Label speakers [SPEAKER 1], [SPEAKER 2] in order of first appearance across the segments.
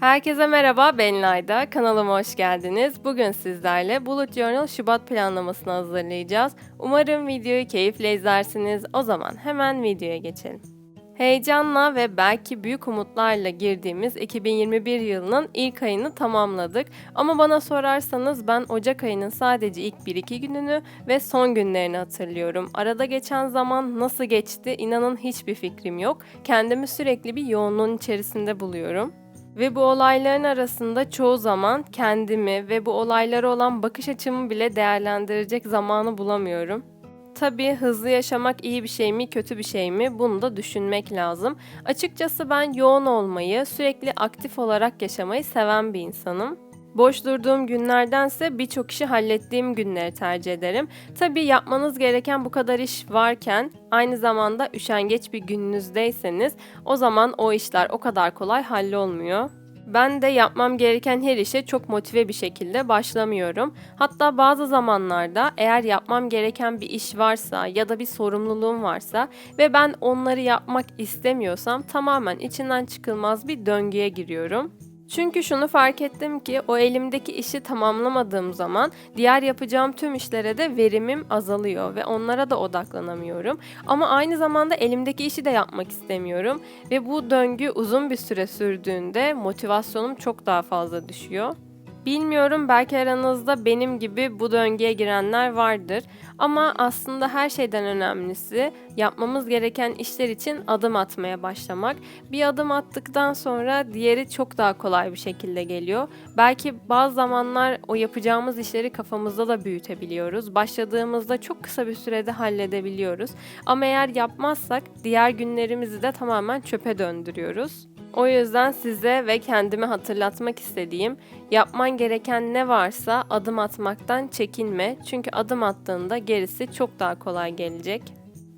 [SPEAKER 1] Herkese merhaba, ben Layda. Kanalıma hoş geldiniz. Bugün sizlerle Bullet Journal Şubat planlamasını hazırlayacağız. Umarım videoyu keyifle izlersiniz. O zaman hemen videoya geçelim. Heyecanla ve belki büyük umutlarla girdiğimiz 2021 yılının ilk ayını tamamladık. Ama bana sorarsanız ben Ocak ayının sadece ilk 1-2 gününü ve son günlerini hatırlıyorum. Arada geçen zaman nasıl geçti inanın hiçbir fikrim yok. Kendimi sürekli bir yoğunluğun içerisinde buluyorum. Ve bu olayların arasında çoğu zaman kendimi ve bu olaylara olan bakış açımı bile değerlendirecek zamanı bulamıyorum. Tabii hızlı yaşamak iyi bir şey mi, kötü bir şey mi bunu da düşünmek lazım. Açıkçası ben yoğun olmayı, sürekli aktif olarak yaşamayı seven bir insanım. Boş durduğum günlerdense birçok işi hallettiğim günleri tercih ederim. Tabii yapmanız gereken bu kadar iş varken aynı zamanda üşengeç bir gününüzdeyseniz o zaman o işler o kadar kolay hallolmuyor. Ben de yapmam gereken her işe çok motive bir şekilde başlamıyorum. Hatta bazı zamanlarda eğer yapmam gereken bir iş varsa ya da bir sorumluluğum varsa ve ben onları yapmak istemiyorsam tamamen içinden çıkılmaz bir döngüye giriyorum. Çünkü şunu fark ettim ki o elimdeki işi tamamlamadığım zaman diğer yapacağım tüm işlere de verimim azalıyor ve onlara da odaklanamıyorum. Ama aynı zamanda elimdeki işi de yapmak istemiyorum ve bu döngü uzun bir süre sürdüğünde motivasyonum çok daha fazla düşüyor. Bilmiyorum belki aranızda benim gibi bu döngüye girenler vardır ama aslında her şeyden önemlisi yapmamız gereken işler için adım atmaya başlamak. Bir adım attıktan sonra diğeri çok daha kolay bir şekilde geliyor. Belki bazı zamanlar o yapacağımız işleri kafamızda da büyütebiliyoruz. Başladığımızda çok kısa bir sürede halledebiliyoruz. Ama eğer yapmazsak diğer günlerimizi de tamamen çöpe döndürüyoruz. O yüzden size ve kendime hatırlatmak istediğim yapman gereken ne varsa adım atmaktan çekinme. Çünkü adım attığında gerisi çok daha kolay gelecek.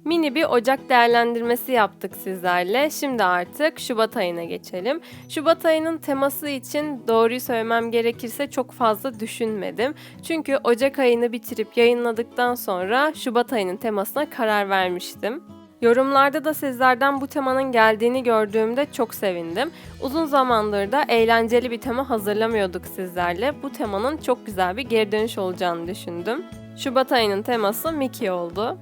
[SPEAKER 1] Mini bir Ocak değerlendirmesi yaptık sizlerle. Şimdi artık Şubat ayına geçelim. Şubat ayının teması için doğruyu söylemem gerekirse çok fazla düşünmedim. Çünkü Ocak ayını bitirip yayınladıktan sonra Şubat ayının temasına karar vermiştim. Yorumlarda da sizlerden bu temanın geldiğini gördüğümde çok sevindim. Uzun zamandır da eğlenceli bir tema hazırlamıyorduk sizlerle. Bu temanın çok güzel bir geri dönüş olacağını düşündüm. Şubat ayının teması Mickey oldu.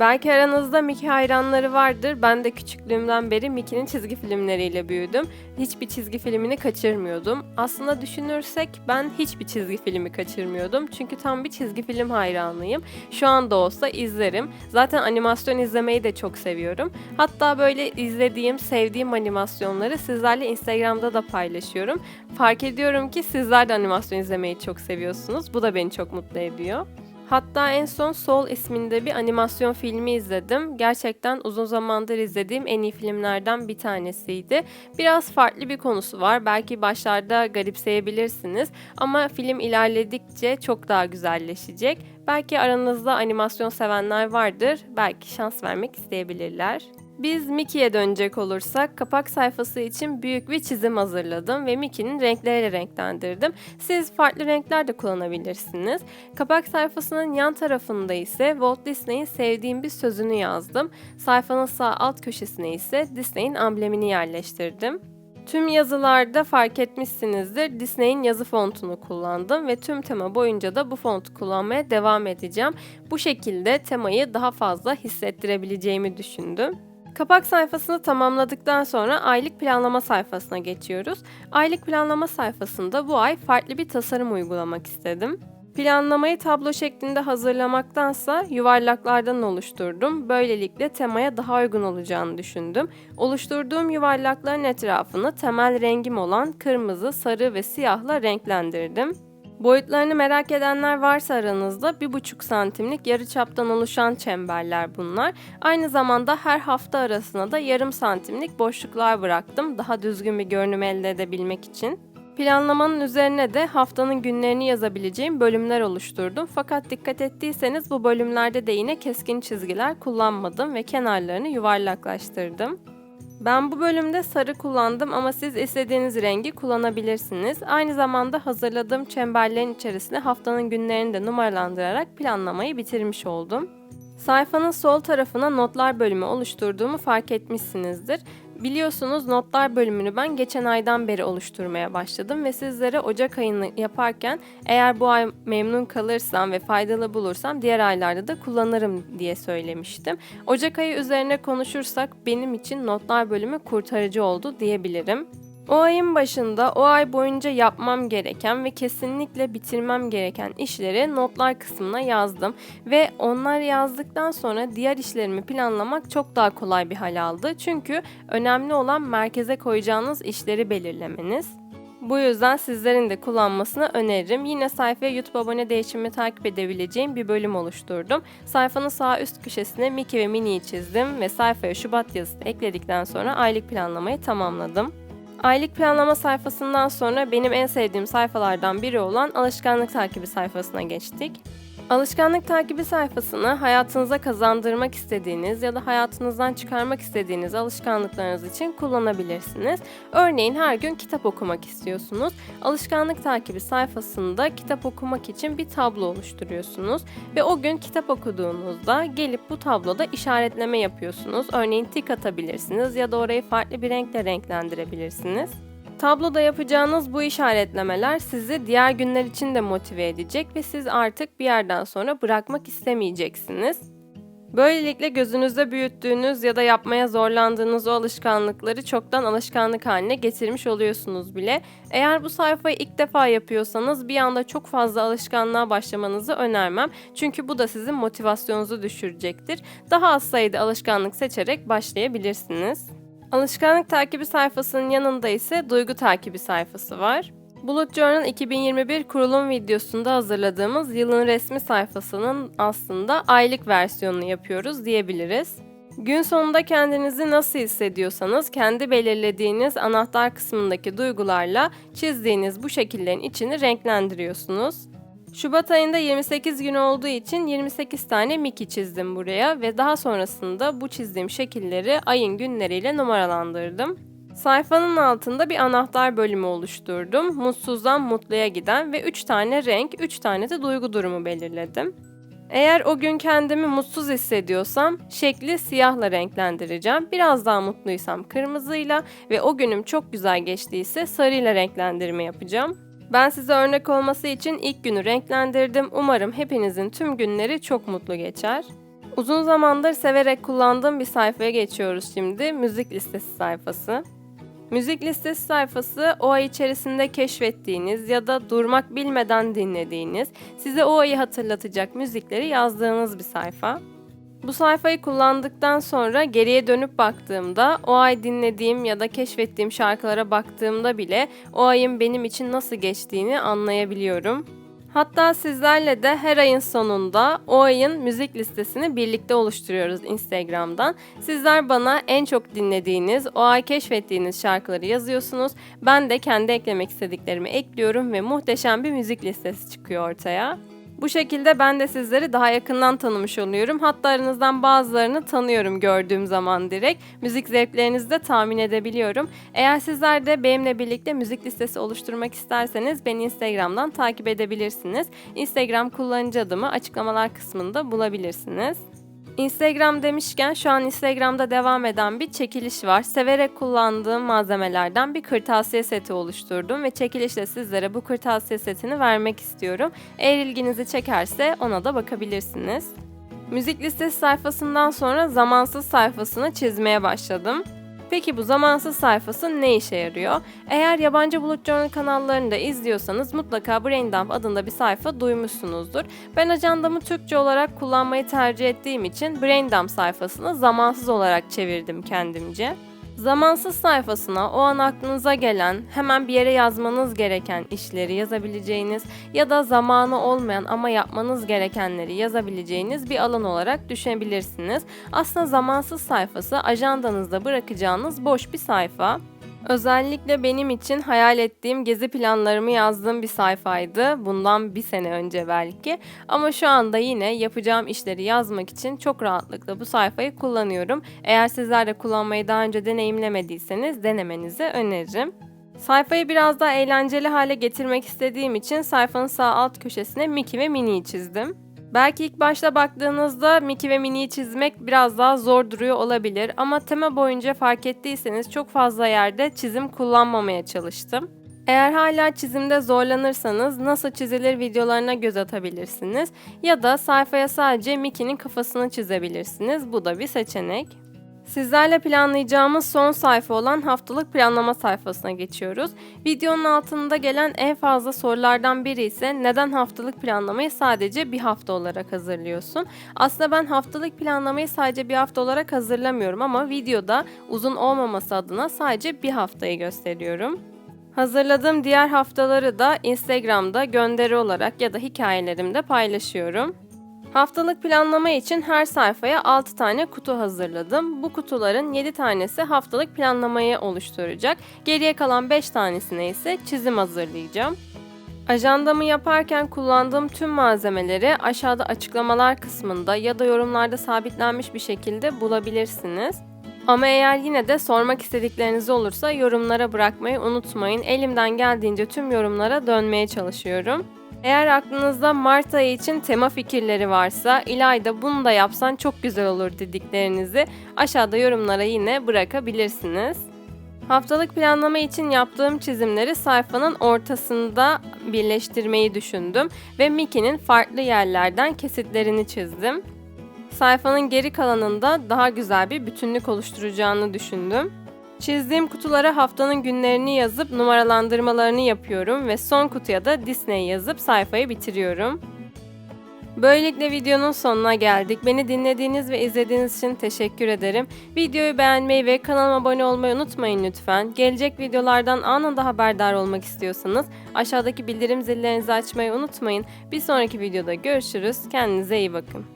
[SPEAKER 1] Belki aranızda Mickey hayranları vardır. Ben de küçüklüğümden beri Mickey'nin çizgi filmleriyle büyüdüm. Hiçbir çizgi filmini kaçırmıyordum. Aslında düşünürsek ben hiçbir çizgi filmi kaçırmıyordum. Çünkü tam bir çizgi film hayranıyım. Şu anda olsa izlerim. Zaten animasyon izlemeyi de çok seviyorum. Hatta böyle izlediğim, sevdiğim animasyonları sizlerle Instagram'da da paylaşıyorum. Fark ediyorum ki sizler de animasyon izlemeyi çok seviyorsunuz. Bu da beni çok mutlu ediyor. Hatta en son Soul isminde bir animasyon filmi izledim. Gerçekten uzun zamandır izlediğim en iyi filmlerden bir tanesiydi. Biraz farklı bir konusu var. Belki başlarda garipseyebilirsiniz ama film ilerledikçe çok daha güzelleşecek. Belki aranızda animasyon sevenler vardır. Belki şans vermek isteyebilirler. Biz Mickey'e dönecek olursak kapak sayfası için büyük bir çizim hazırladım ve Mickey'nin renkleriyle renklendirdim. Siz farklı renkler de kullanabilirsiniz. Kapak sayfasının yan tarafında ise Walt Disney'in sevdiğim bir sözünü yazdım. Sayfanın sağ alt köşesine ise Disney'in amblemini yerleştirdim. Tüm yazılarda fark etmişsinizdir Disney'in yazı fontunu kullandım ve tüm tema boyunca da bu fontu kullanmaya devam edeceğim. Bu şekilde temayı daha fazla hissettirebileceğimi düşündüm. Kapak sayfasını tamamladıktan sonra aylık planlama sayfasına geçiyoruz. Aylık planlama sayfasında bu ay farklı bir tasarım uygulamak istedim. Planlamayı tablo şeklinde hazırlamaktansa yuvarlaklardan oluşturdum. Böylelikle temaya daha uygun olacağını düşündüm. Oluşturduğum yuvarlakların etrafını temel rengim olan kırmızı, sarı ve siyahla renklendirdim. Boyutlarını merak edenler varsa aranızda 1,5 santimlik yarı çaptan oluşan çemberler bunlar. Aynı zamanda her hafta arasına da yarım santimlik boşluklar bıraktım daha düzgün bir görünüm elde edebilmek için. Planlamanın üzerine de haftanın günlerini yazabileceğim bölümler oluşturdum. Fakat dikkat ettiyseniz bu bölümlerde de yine keskin çizgiler kullanmadım ve kenarlarını yuvarlaklaştırdım. Ben bu bölümde sarı kullandım ama siz istediğiniz rengi kullanabilirsiniz. Aynı zamanda hazırladığım çemberlerin içerisine haftanın günlerini de numaralandırarak planlamayı bitirmiş oldum. Sayfanın sol tarafına notlar bölümü oluşturduğumu fark etmişsinizdir. Biliyorsunuz notlar bölümünü ben geçen aydan beri oluşturmaya başladım ve sizlere Ocak ayını yaparken eğer bu ay memnun kalırsam ve faydalı bulursam diğer aylarda da kullanırım diye söylemiştim. Ocak ayı üzerine konuşursak benim için notlar bölümü kurtarıcı oldu diyebilirim. O ayın başında o ay boyunca yapmam gereken ve kesinlikle bitirmem gereken işleri notlar kısmına yazdım ve onlar yazdıktan sonra diğer işlerimi planlamak çok daha kolay bir hal aldı. Çünkü önemli olan merkeze koyacağınız işleri belirlemeniz. Bu yüzden sizlerin de kullanmasını öneririm. Yine sayfaya YouTube abone değişimimi takip edebileceğim bir bölüm oluşturdum. Sayfanın sağ üst köşesine Mickey ve Minnie'yi çizdim ve sayfaya Şubat yazısı ekledikten sonra aylık planlamayı tamamladım. Aylık planlama sayfasından sonra benim en sevdiğim sayfalardan biri olan alışkanlık takibi sayfasına geçtik. Alışkanlık takibi sayfasını hayatınıza kazandırmak istediğiniz ya da hayatınızdan çıkarmak istediğiniz alışkanlıklarınız için kullanabilirsiniz. Örneğin her gün kitap okumak istiyorsunuz. Alışkanlık takibi sayfasında kitap okumak için bir tablo oluşturuyorsunuz ve o gün kitap okuduğunuzda gelip bu tabloda işaretleme yapıyorsunuz. Örneğin tik atabilirsiniz ya da orayı farklı bir renkle renklendirebilirsiniz. Tabloda yapacağınız bu işaretlemeler sizi diğer günler için de motive edecek ve siz artık bir yerden sonra bırakmak istemeyeceksiniz. Böylelikle gözünüzde büyüttüğünüz ya da yapmaya zorlandığınız o alışkanlıkları çoktan alışkanlık haline getirmiş oluyorsunuz bile. Eğer bu sayfayı ilk defa yapıyorsanız bir anda çok fazla alışkanlığa başlamanızı önermem. Çünkü bu da sizin motivasyonunuzu düşürecektir. Daha az sayıda alışkanlık seçerek başlayabilirsiniz. Alışkanlık takibi sayfasının yanında ise duygu takibi sayfası var. Bullet Journal 2021 kurulum videosunda hazırladığımız yılın resmi sayfasının aslında aylık versiyonunu yapıyoruz diyebiliriz. Gün sonunda kendinizi nasıl hissediyorsanız kendi belirlediğiniz anahtar kısmındaki duygularla çizdiğiniz bu şekillerin içini renklendiriyorsunuz. Şubat ayında 28 gün olduğu için 28 tane Mickey çizdim buraya ve daha sonrasında bu çizdiğim şekilleri ayın günleriyle numaralandırdım. Sayfanın altında bir anahtar bölümü oluşturdum. Mutsuzdan mutluya giden ve 3 tane renk, 3 tane de duygu durumu belirledim. Eğer o gün kendimi mutsuz hissediyorsam şekli siyahla renklendireceğim. Biraz daha mutluysam kırmızıyla ve o günüm çok güzel geçtiyse sarıyla renklendirme yapacağım. Ben size örnek olması için ilk günü renklendirdim. Umarım hepinizin tüm günleri çok mutlu geçer. Uzun zamandır severek kullandığım bir sayfaya geçiyoruz şimdi. Müzik listesi sayfası. Müzik listesi sayfası o ay içerisinde keşfettiğiniz ya da durmak bilmeden dinlediğiniz, size o ayı hatırlatacak müzikleri yazdığınız bir sayfa. Bu sayfayı kullandıktan sonra geriye dönüp baktığımda o ay dinlediğim ya da keşfettiğim şarkılara baktığımda bile o ayın benim için nasıl geçtiğini anlayabiliyorum. Hatta sizlerle de her ayın sonunda o ayın müzik listesini birlikte oluşturuyoruz Instagram'dan. Sizler bana en çok dinlediğiniz, o ay keşfettiğiniz şarkıları yazıyorsunuz. Ben de kendi eklemek istediklerimi ekliyorum ve muhteşem bir müzik listesi çıkıyor ortaya. Bu şekilde ben de sizleri daha yakından tanımış oluyorum. Hatta aranızdan bazılarını tanıyorum gördüğüm zaman direkt. Müzik zevklerinizi de tahmin edebiliyorum. Eğer sizler de benimle birlikte müzik listesi oluşturmak isterseniz beni Instagram'dan takip edebilirsiniz. Instagram kullanıcı adımı açıklamalar kısmında bulabilirsiniz. Instagram demişken şu an Instagram'da devam eden bir çekiliş var. Severek kullandığım malzemelerden bir kırtasiye seti oluşturdum ve çekilişle sizlere bu kırtasiye setini vermek istiyorum. Eğer ilginizi çekerse ona da bakabilirsiniz. Müzik listesi sayfasından sonra zamansız sayfasını çizmeye başladım. Peki bu zamansız sayfası ne işe yarıyor? Eğer yabancı Bulut Journal kanallarını da izliyorsanız mutlaka Braindump adında bir sayfa duymuşsunuzdur. Ben ajandamı Türkçe olarak kullanmayı tercih ettiğim için Braindump sayfasını zamansız olarak çevirdim kendimce. Zamansız sayfasına o an aklınıza gelen, hemen bir yere yazmanız gereken işleri yazabileceğiniz ya da zamanı olmayan ama yapmanız gerekenleri yazabileceğiniz bir alan olarak düşünebilirsiniz. Aslında zamansız sayfası ajandanızda bırakacağınız boş bir sayfa. Özellikle benim için hayal ettiğim gezi planlarımı yazdığım bir sayfaydı. Bundan bir sene önce belki. Ama şu anda yine yapacağım işleri yazmak için çok rahatlıkla bu sayfayı kullanıyorum. Eğer sizler de kullanmayı daha önce deneyimlemediyseniz denemenizi öneririm. Sayfayı biraz daha eğlenceli hale getirmek istediğim için sayfanın sağ alt köşesine Mickey ve Minnie'yi çizdim. Belki ilk başta baktığınızda Mickey ve Minnie'yi çizmek biraz daha zor duruyor olabilir ama tema boyunca fark ettiyseniz çok fazla yerde çizim kullanmamaya çalıştım. Eğer hala çizimde zorlanırsanız nasıl çizilir videolarına göz atabilirsiniz ya da sayfaya sadece Mickey'nin kafasını çizebilirsiniz. Bu da bir seçenek. Sizlerle planlayacağımız son sayfa olan haftalık planlama sayfasına geçiyoruz. Videonun altında gelen en fazla sorulardan biri ise neden haftalık planlamayı sadece bir hafta olarak hazırlıyorsun? Aslında ben haftalık planlamayı sadece bir hafta olarak hazırlamıyorum ama videoda uzun olmaması adına sadece bir haftayı gösteriyorum. Hazırladığım diğer haftaları da Instagram'da gönderi olarak ya da hikayelerimde paylaşıyorum. Haftalık planlama için her sayfaya 6 tane kutu hazırladım. Bu kutuların 7 tanesi haftalık planlamayı oluşturacak. Geriye kalan 5 tanesine ise çizim hazırlayacağım. Ajandamı yaparken kullandığım tüm malzemeleri aşağıda açıklamalar kısmında ya da yorumlarda sabitlenmiş bir şekilde bulabilirsiniz. Ama eğer yine de sormak istedikleriniz olursa yorumlara bırakmayı unutmayın. Elimden geldiğince tüm yorumlara dönmeye çalışıyorum. Eğer aklınızda Mart ayı için tema fikirleri varsa İlayda bunu da yapsan çok güzel olur dediklerinizi aşağıda yorumlara yine bırakabilirsiniz. Haftalık planlama için yaptığım çizimleri sayfanın ortasında birleştirmeyi düşündüm ve Mickey'nin farklı yerlerden kesitlerini çizdim. Sayfanın geri kalanında daha güzel bir bütünlük oluşturacağını düşündüm. Çizdiğim kutulara haftanın günlerini yazıp numaralandırmalarını yapıyorum ve son kutuya da Disney yazıp sayfayı bitiriyorum. Böylelikle videonun sonuna geldik. Beni dinlediğiniz ve izlediğiniz için teşekkür ederim. Videoyu beğenmeyi ve kanalıma abone olmayı unutmayın lütfen. Gelecek videolardan anında haberdar olmak istiyorsanız aşağıdaki bildirim zillerinizi açmayı unutmayın. Bir sonraki videoda görüşürüz. Kendinize iyi bakın.